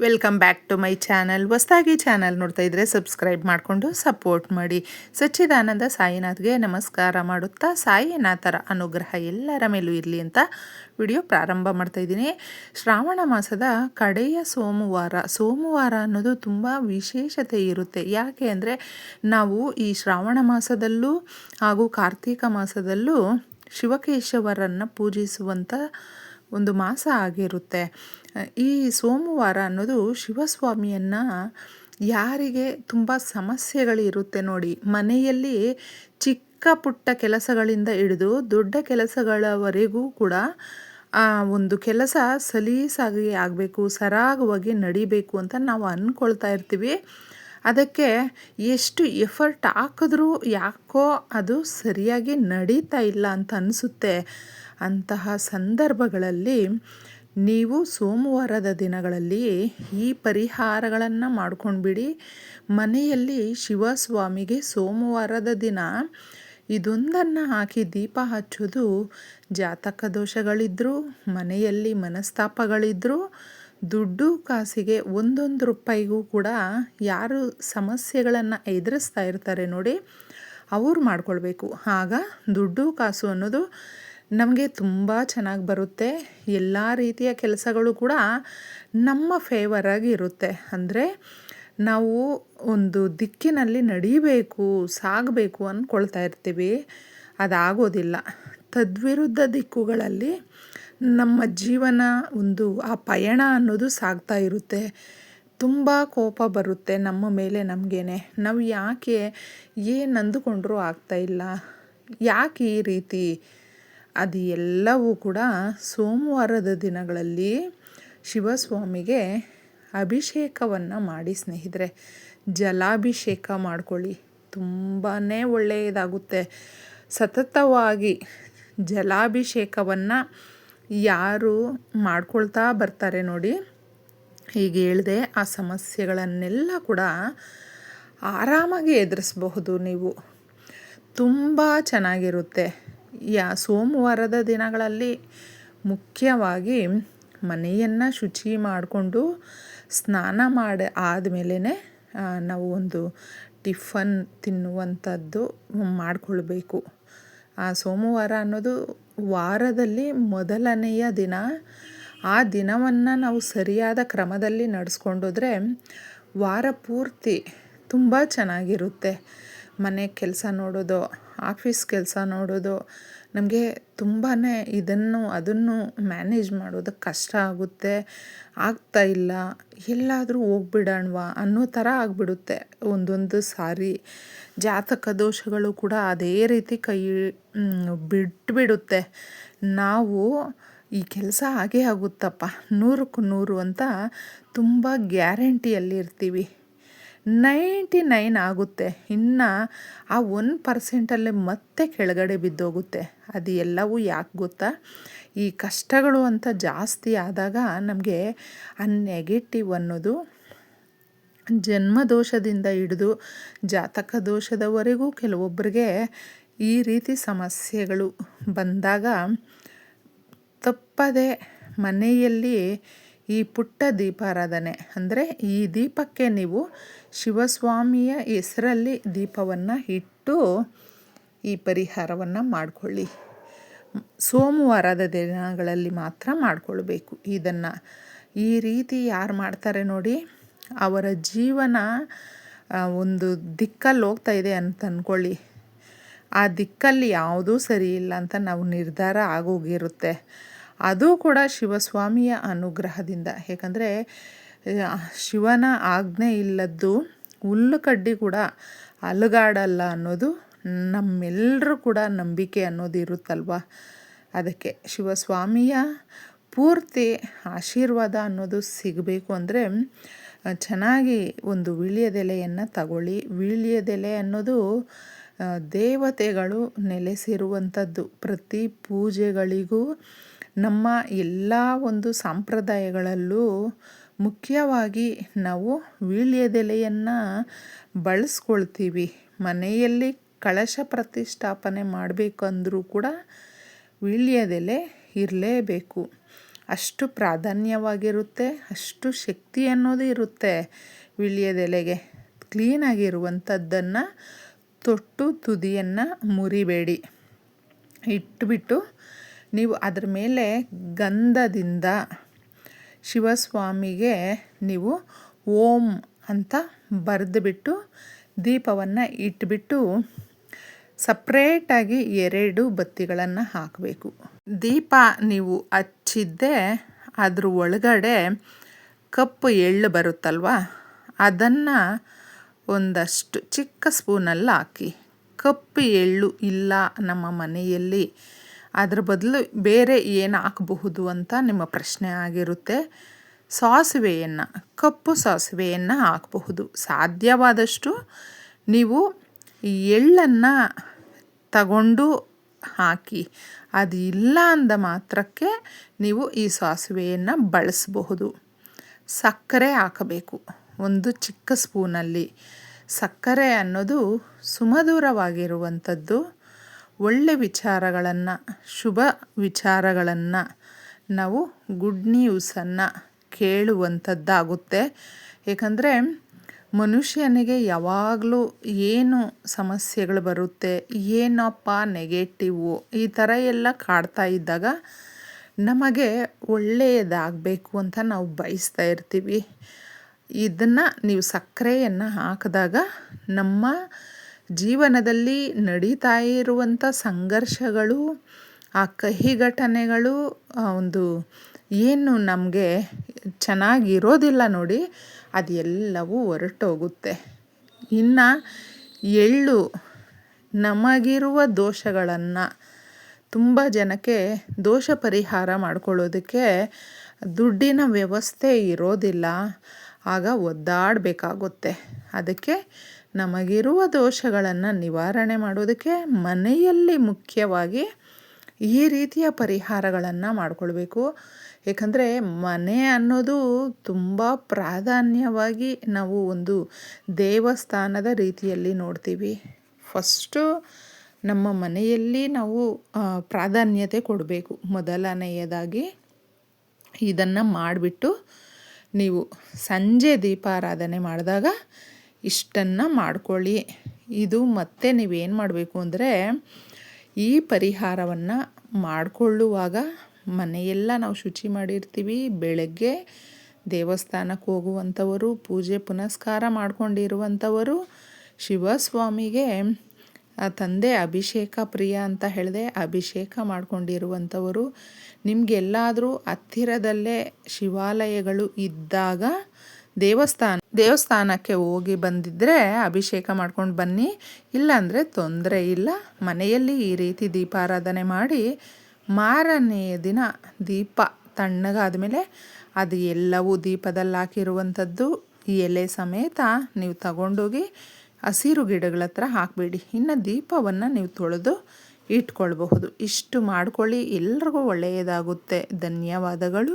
Welcome back to my channel ಹೊಸದಾಗಿ channel ನೋಡ್ತಾ ಇದ್ದರೆ ಸಬ್ಸ್ಕ್ರೈಬ್ ಮಾಡಿಕೊಂಡು ಸಪೋರ್ಟ್ ಮಾಡಿ. ಸಚ್ಚಿದಾನಂದ ಸಾಯಿನಾಥ್ಗೆ ನಮಸ್ಕಾರ ಮಾಡುತ್ತಾ ಸಾಯಿನಾಥರ ಅನುಗ್ರಹ ಎಲ್ಲರ ಮೇಲೂ ಇರಲಿ ಅಂತ ವಿಡಿಯೋ ಪ್ರಾರಂಭ ಮಾಡ್ತಾ ಇದ್ದೀನಿ. ಶ್ರಾವಣ ಮಾಸದ ಕಡೆಯ ಸೋಮವಾರ ಸೋಮವಾರ ಅನ್ನೋದು ತುಂಬ ವಿಶೇಷತೆ ಇರುತ್ತೆ. ಯಾಕೆ ಅಂದರೆ ನಾವು ಈ ಶ್ರಾವಣ ಮಾಸದಲ್ಲೂ ಹಾಗೂ ಕಾರ್ತೀಕ ಮಾಸದಲ್ಲೂ ಶಿವಕೇಶವರನ್ನು ಪೂಜಿಸುವಂಥ ಒಂದು ಮಾಸ ಆಗಿರುತ್ತೆ. ಈ ಸೋಮವಾರ ಅನ್ನೋದು ಶಿವಸ್ವಾಮಿಯನ್ನು ಯಾರಿಗೆ ತುಂಬ ಸಮಸ್ಯೆಗಳಿರುತ್ತೆ ನೋಡಿ. ಮನೆಯಲ್ಲಿ ಚಿಕ್ಕ ಪುಟ್ಟ ಕೆಲಸಗಳಿಂದ ಹಿಡಿದು ದೊಡ್ಡ ಕೆಲಸಗಳವರೆಗೂ ಕೂಡ ಒಂದು ಕೆಲಸ ಸಲೀಸಾಗಿ ಆಗಬೇಕು, ಸರಾಗವಾಗಿ ನಡಿಬೇಕು ಅಂತ ನಾವು ಅಂದ್ಕೊಳ್ತಾ ಇರ್ತೀವಿ. ಅದಕ್ಕೆ ಎಷ್ಟು ಎಫರ್ಟ್ ಹಾಕಿದ್ರೂ ಯಾಕೋ ಅದು ಸರಿಯಾಗಿ ನಡೀತಾ ಇಲ್ಲ ಅಂತ ಅನಿಸುತ್ತೆ. ಅಂತಹ ಸಂದರ್ಭಗಳಲ್ಲಿ ನೀವು ಸೋಮವಾರದ ದಿನಗಳಲ್ಲಿ ಈ ಪರಿಹಾರಗಳನ್ನು ಮಾಡ್ಕೊಂಡ್ಬಿಡಿ. ಮನೆಯಲ್ಲಿ ಶಿವಸ್ವಾಮಿಗೆ ಸೋಮವಾರದ ದಿನ ಇದೊಂದನ್ನು ಹಾಕಿ ದೀಪ ಹಚ್ಚೋದು ಜಾತಕ ದೋಷಗಳಿದ್ದರೂ ಮನೆಯಲ್ಲಿ ಮನಸ್ತಾಪಗಳಿದ್ದರೂ ದುಡ್ಡು ಕಾಸಿಗೆ ಒಂದೊಂದು ರೂಪಾಯಿಗೂ ಕೂಡ ಯಾರು ಸಮಸ್ಯೆಗಳನ್ನು ಎದುರಿಸ್ತಾ ಇರ್ತಾರೆ ನೋಡಿ, ಅವ್ರು ಮಾಡ್ಕೊಳ್ಬೇಕು. ಆಗ ದುಡ್ಡು ಕಾಸು ಅನ್ನೋದು ನಮಗೆ ತುಂಬ ಚೆನ್ನಾಗಿ ಬರುತ್ತೆ. ಎಲ್ಲ ರೀತಿಯ ಕೆಲಸಗಳು ಕೂಡ ನಮ್ಮ ಫೇವರಾಗಿ ಇರುತ್ತೆ. ಅಂದರೆ ನಾವು ಒಂದು ದಿಕ್ಕಿನಲ್ಲಿ ನಡೀಬೇಕು, ಸಾಗಬೇಕು ಅಂದ್ಕೊಳ್ತಾ ಇರ್ತೀವಿ. ಅದಾಗೋದಿಲ್ಲ. ತದ್ವಿರುದ್ಧ ದಿಕ್ಕುಗಳಲ್ಲಿ ನಮ್ಮ ಜೀವನ ಒಂದು, ಆ ಪಯಣ ಅನ್ನೋದು ಸಾಗ್ತಾ ಇರುತ್ತೆ. ತುಂಬ ಕೋಪ ಬರುತ್ತೆ ನಮ್ಮ ಮೇಲೆ ನಮಗೇನೆ. ನಾವು ಯಾಕೆ ಏನು ಅಂದುಕೊಂಡ್ರೂ ಆಗ್ತಾಯಿಲ್ಲ ಯಾಕೆ ಈ ರೀತಿ ಅದು ಎಲ್ಲವೂ ಕೂಡ ಸೋಮವಾರದ ದಿನಗಳಲ್ಲಿ ಶಿವಸ್ವಾಮಿಗೆ ಅಭಿಷೇಕವನ್ನು ಮಾಡಿ ಸ್ನೇಹಿತರೆ, ಜಲಾಭಿಷೇಕ ಮಾಡ್ಕೊಳ್ಳಿ. ತುಂಬಾ ಒಳ್ಳೆಯದಾಗುತ್ತೆ. ಸತತವಾಗಿ ಜಲಾಭಿಷೇಕವನ್ನು ಯಾರು ಮಾಡ್ಕೊಳ್ತಾ ಬರ್ತಾರೆ ನೋಡಿ. ಹೀಗೆ ಹೇಳಿದೆ ಆ ಸಮಸ್ಯೆಗಳನ್ನೆಲ್ಲ ಕೂಡ ಆರಾಮಾಗಿ ಎದುರಿಸಬಹುದು ನೀವು. ತುಂಬ ಚೆನ್ನಾಗಿರುತ್ತೆ. ಯಾ ಸೋಮವಾರದ ದಿನಗಳಲ್ಲಿ ಮುಖ್ಯವಾಗಿ ಮನೆಯನ್ನು ಶುಚಿ ಮಾಡಿಕೊಂಡು ಸ್ನಾನ ಮಾಡಿ ಆದಮೇಲೆ ನಾವು ಒಂದು ಟಿಫನ್ ತಿನ್ನುವಂಥದ್ದು ಮಾಡಿಕೊಳ್ಬೇಕು. ಆ, ಸೋಮವಾರ ಅನ್ನೋದು ವಾರದಲ್ಲಿ ಮೊದಲನೆಯ ದಿನ. ಆ ದಿನವನ್ನು ನಾವು ಸರಿಯಾದ ಕ್ರಮದಲ್ಲಿ ನಡೆಸ್ಕೊಂಡೋದ್ರೆ ವಾರ ಪೂರ್ತಿ ತುಂಬ ಚೆನ್ನಾಗಿರುತ್ತೆ. ಮನೆ ಕೆಲಸ ನೋಡೋದು ಆಫೀಸ್ ಕೆಲಸ ನೋಡೋದು, ನಮಗೆ ತುಂಬಾ ಇದನ್ನು, ಅದನ್ನು ಮ್ಯಾನೇಜ್ ಮಾಡೋದು ಕಷ್ಟ ಆಗುತ್ತೆ. ಆಗ್ತಾ ಇಲ್ಲ. ಎಲ್ಲಾದರೂ ಹೋಗ್ಬಿಡೋಣ್ವಾ ಅನ್ನೋ ಥರ ಆಗಿಬಿಡುತ್ತೆ ಒಂದೊಂದು ಸಾರಿ. ಜಾತಕ ದೋಷಗಳು ಕೂಡ ಅದೇ ರೀತಿ ಕೈ ಬಿಟ್ಬಿಡುತ್ತೆ. ನಾವು ಈ ಕೆಲಸ ಹಾಗೇ ಆಗುತ್ತಪ್ಪ. ನೂರಕ್ಕೂ ನೂರು ಅಂತ ತುಂಬ ಗ್ಯಾರಂಟಿಯಲ್ಲಿರ್ತೀವಿ ನೈಂಟಿ ನೈನ್ ಆಗುತ್ತೆ. ಇನ್ನು ಆ ಒನ್ ಪರ್ಸೆಂಟಲ್ಲೇ ಮತ್ತೆ ಕೆಳಗಡೆ ಬಿದ್ದೋಗುತ್ತೆ. ಅದು ಎಲ್ಲವೂ ಯಾಕೆ ಗೊತ್ತಾ? ಈ ಕಷ್ಟಗಳು ಅಂತ ಜಾಸ್ತಿ ಆದಾಗ ನಮಗೆ ಆ ನೆಗೆಟಿವ್ ಅನ್ನೋದು ಜನ್ಮ ದೋಷದಿಂದ ಹಿಡಿದು ಜಾತಕ ದೋಷದವರೆಗೂ ಕೆಲವೊಬ್ಬರಿಗೆ ಈ ರೀತಿ ಸಮಸ್ಯೆಗಳು ಬಂದಾಗ ತಪ್ಪದೆ ಮನೆಯಲ್ಲಿ ಈ ಪುಟ್ಟ ದೀಪಾರಾಧನೆ ಅಂದರೆ ಈ ದೀಪಕ್ಕೆ ನೀವು ಶಿವಸ್ವಾಮಿಯ ಹೆಸರಲ್ಲಿ ದೀಪವನ್ನು ಇಟ್ಟು ಈ ಪರಿಹಾರವನ್ನು ಮಾಡಿಕೊಳ್ಳಿ. ಸೋಮವಾರದ ದಿನಗಳಲ್ಲಿ ಮಾತ್ರ ಮಾಡಿಕೊಳ್ಬೇಕು. ಇದನ್ನು ಈ ರೀತಿ ಯಾರು ಮಾಡ್ತಾರೆ ನೋಡಿ, ಅವರ ಜೀವನ ಒಂದು ದಿಕ್ಕಲ್ಲಿ ಹೋಗ್ತಾ ಇದೆ ಅಂತ ಅಂದ್ಕೊಳ್ಳಿ ಆ ದಿಕ್ಕಲ್ಲಿ ಯಾವುದೂ ಸರಿ ಇಲ್ಲ ಅಂತ ನಾವು ನಿರ್ಧಾರ ಆಗೋಗಿರುತ್ತೆ. ಅದು ಕೂಡ ಶಿವಸ್ವಾಮಿಯ ಅನುಗ್ರಹದಿಂದ. ಏಕೆಂದರೆ ಶಿವನ ಆಜ್ಞೆ ಇಲ್ಲದ್ದು ಹುಲ್ಲು ಕಡ್ಡಿ ಕೂಡ ಅಲುಗಾಡಲ್ಲ ಅನ್ನೋದು ನಮ್ಮೆಲ್ಲರೂ ಕೂಡ ನಂಬಿಕೆ ಅನ್ನೋದು ಇರುತ್ತಲ್ವ? ಅದಕ್ಕೆ ಶಿವಸ್ವಾಮಿಯ ಪೂರ್ತಿ ಆಶೀರ್ವಾದ ಅನ್ನೋದು ಸಿಗಬೇಕು ಅಂದರೆ ಚೆನ್ನಾಗಿ ಒಂದು ವೀಳ್ಯದೆಲೆಯನ್ನು ತಗೊಳ್ಳಿ. ವೀಳ್ಯದೆಲೆ ಅನ್ನೋದು ದೇವತೆಗಳು ನೆಲೆಸಿರುವಂಥದ್ದು. ಪ್ರತಿ ಪೂಜೆಗಳಿಗೂ ನಮ್ಮ ಎಲ್ಲ ಒಂದು ಸಂಪ್ರದಾಯಗಳಲ್ಲೂ ಮುಖ್ಯವಾಗಿ ನಾವು ವೀಳ್ಯದೆಲೆಯನ್ನು ಬಳಸ್ಕೊಳ್ತೀವಿ. ಮನೆಯಲ್ಲಿ ಕಳಶ ಪ್ರತಿಷ್ಠಾಪನೆ ಮಾಡಬೇಕಂದ್ರೂ ಕೂಡ ವೀಳ್ಯದೆಲೆ ಇರಲೇಬೇಕು. ಅಷ್ಟು ಪ್ರಾಧಾನ್ಯವಾಗಿರುತ್ತೆ, ಅಷ್ಟು ಶಕ್ತಿ ಅನ್ನೋದು ಇರುತ್ತೆ ವೀಳ್ಯದೆಲೆಗೆ. ಕ್ಲೀನಾಗಿರುವಂಥದ್ದನ್ನು ತೊಟ್ಟು ತುದಿಯನ್ನು ಮುರಿಬೇಡಿ. ಇಟ್ಬಿಟ್ಟು ನೀವು ಅದ್ರ ಮೇಲೆ ಗಂಧದಿಂದ ಶಿವಸ್ವಾಮಿಗೆ ನೀವು ಓಂ ಅಂತ ಬರೆದುಬಿಟ್ಟು ದೀಪವನ್ನು ಇಟ್ಬಿಟ್ಟು ಸಪ್ರೇಟಾಗಿ ಎರಡು ಬತ್ತಿಗಳನ್ನು ಹಾಕಬೇಕು. ದೀಪ ನೀವು ಹಚ್ಚಿದ್ದೆ ಅದ್ರ ಒಳಗಡೆ ಕಪ್ಪು ಎಳ್ಳು ಬರುತ್ತಲ್ವ? ಅದನ್ನು ಒಂದಷ್ಟು ಚಿಕ್ಕ ಸ್ಪೂನಲ್ಲಿ ಹಾಕಿ. ಕಪ್ಪು ಎಳ್ಳು ಇಲ್ಲ ನಮ್ಮ ಮನೆಯಲ್ಲಿ ಅದ್ರ ಬದಲು ಬೇರೆ ಏನು ಹಾಕಬಹುದು ಅಂತ ನಿಮ್ಮ ಪ್ರಶ್ನೆ ಆಗಿರುತ್ತೆ. ಸಾಸಿವೆಯನ್ನು, ಕಪ್ಪು ಸಾಸಿವೆಯನ್ನು ಹಾಕಬಹುದು. ಸಾಧ್ಯವಾದಷ್ಟು ನೀವು ಎಳ್ಳನ್ನು ತಗೊಂಡು ಹಾಕಿ, ಅದು ಇಲ್ಲ ಅಂದ ಮಾತ್ರಕ್ಕೆ ನೀವು ಈ ಸಾಸಿವೆಯನ್ನು ಬಳಸಬಹುದು. ಸಕ್ಕರೆ ಹಾಕಬೇಕು. ಒಂದು ಚಿಕ್ಕ ಸ್ಪೂನಲ್ಲಿ. ಸಕ್ಕರೆ ಅನ್ನೋದು ಸುಮಧುರವಾಗಿರುವಂಥದ್ದು. ಒಳ್ಳೆ ವಿಚಾರಗಳನ್ನು, ಶುಭ ವಿಚಾರಗಳನ್ನು ನಾವು ಗುಡ್ ನ್ಯೂಸನ್ನು ಕೇಳುವಂಥದ್ದಾಗುತ್ತೆ. ಏಕೆಂದರೆ ಮನುಷ್ಯನಿಗೆ ಯಾವಾಗಲೂ ಏನು ಸಮಸ್ಯೆಗಳು ಬರುತ್ತೆ, ಏನಪ್ಪ ನೆಗೆಟಿವು ಈ ಥರ ಎಲ್ಲ ಕಾಡ್ತಾ ಇದ್ದಾಗ ನಮಗೆ ಒಳ್ಳೆಯದಾಗಬೇಕು ಅಂತ ನಾವು ಬಯಸ್ತಾ ಇರ್ತೀವಿ. ಇದನ್ನು ನೀವು ಸಕ್ಕರೆಯನ್ನು ಹಾಕಿದಾಗ ನಮ್ಮ ಜೀವನದಲ್ಲಿ ನಡೀತಾ ಇರುವಂಥ ಸಂಘರ್ಷಗಳು, ಆ ಕಹಿ ಘಟನೆಗಳು ಒಂದು ಏನು ನಮಗೆ ಚೆನ್ನಾಗಿರೋದಿಲ್ಲ ನೋಡಿ, ಅದೆಲ್ಲವೂ ಹೊರಟೋಗುತ್ತೆ. ಇನ್ನು ಎಳ್ಳು ನಮಗಿರುವ ದೋಷಗಳನ್ನು ತುಂಬ ಜನಕ್ಕೆ ದೋಷ ಪರಿಹಾರ ಮಾಡ್ಕೊಳ್ಳೋದಕ್ಕೆ ದುಡ್ಡಿನ ವ್ಯವಸ್ಥೆ ಇರೋದಿಲ್ಲ. ಆಗ ಒದ್ದಾಡಬೇಕಾಗುತ್ತೆ. ಅದಕ್ಕೆ ನಮಗಿರುವ ದೋಷಗಳನ್ನು ನಿವಾರಣೆ ಮಾಡೋದಕ್ಕೆ ಮನೆಯಲ್ಲಿ ಮುಖ್ಯವಾಗಿ ಈ ರೀತಿಯ ಪರಿಹಾರಗಳನ್ನು ಮಾಡಿಕೊಳ್ಬೇಕು. ಏಕೆಂದರೆ ಮನೆ ಅನ್ನೋದು ತುಂಬ ಪ್ರಾಧಾನ್ಯವಾಗಿ ನಾವು ಒಂದು ದೇವಸ್ಥಾನದ ರೀತಿಯಲ್ಲಿ ನೋಡ್ತೀವಿ. ಫಸ್ಟು ನಮ್ಮ ಮನೆಯಲ್ಲಿ ನಾವು ಪ್ರಾಧಾನ್ಯತೆ ಕೊಡಬೇಕು. ಮೊದಲನೆಯದಾಗಿ ಇದನ್ನು ಮಾಡಿಬಿಟ್ಟು ನೀವು ಸಂಜೆ ದೀಪಾರಾಧನೆ ಮಾಡಿದಾಗ ಇಷ್ಟನ್ನು ಮಾಡ್ಕೊಳ್ಳಿ. ಇದು ಮತ್ತೆ ನೀವೇನು ಮಾಡಬೇಕು ಅಂದರೆ, ಈ ಪರಿಹಾರವನ್ನು ಮಾಡಿಕೊಳ್ಳುವಾಗ ಮನೆಯೆಲ್ಲ ನಾವು ಶುಚಿ ಮಾಡಿರ್ತೀವಿ. ಬೆಳಗ್ಗೆ ದೇವಸ್ಥಾನಕ್ಕೆ ಹೋಗುವಂಥವರು, ಪೂಜೆ ಪುನಸ್ಕಾರ ಮಾಡ್ಕೊಂಡಿರುವಂಥವರು, ಶಿವಸ್ವಾಮಿಗೆ ತಂದೆ ಅಭಿಷೇಕ ಪ್ರಿಯ ಅಂತ ಹೇಳಿದೆ ಅಭಿಷೇಕ ಮಾಡಿಕೊಂಡಿರುವಂಥವರು, ನಿಮಗೆಲ್ಲಾದರೂ ಹತ್ತಿರದಲ್ಲೇ ಶಿವಾಲಯಗಳು ಇದ್ದಾಗ ದೇವಸ್ಥಾನ, ದೇವಸ್ಥಾನಕ್ಕೆ ಹೋಗಿ ಬಂದಿದ್ದರೆ ಅಭಿಷೇಕ ಮಾಡ್ಕೊಂಡು ಬನ್ನಿ. ಇಲ್ಲಾಂದರೆ ತೊಂದರೆ ಇಲ್ಲ. ಮನೆಯಲ್ಲಿ ಈ ರೀತಿ ದೀಪಾರಾಧನೆ ಮಾಡಿ ಮಾರನೆಯ ದಿನ ದೀಪ ತಣ್ಣಗಾದ ಮೇಲೆ ಅದು ಎಲ್ಲವೂ ದೀಪದಲ್ಲಿ ಹಾಕಿರುವಂಥದ್ದು. ಎಲೆ ಸಮೇತ ನೀವು ತಗೊಂಡೋಗಿ ಹಸಿರು ಗಿಡಗಳ ಹತ್ರ ಹಾಕಬೇಡಿ. ಇನ್ನು ದೀಪವನ್ನು ನೀವು ತೊಳೆದು ಇಟ್ಕೊಳ್ಬಹುದು. ಇಷ್ಟು ಮಾಡ್ಕೊಳ್ಳಿ. ಎಲ್ರಿಗೂ ಒಳ್ಳೆಯದಾಗುತ್ತೆ. ಧನ್ಯವಾದಗಳು.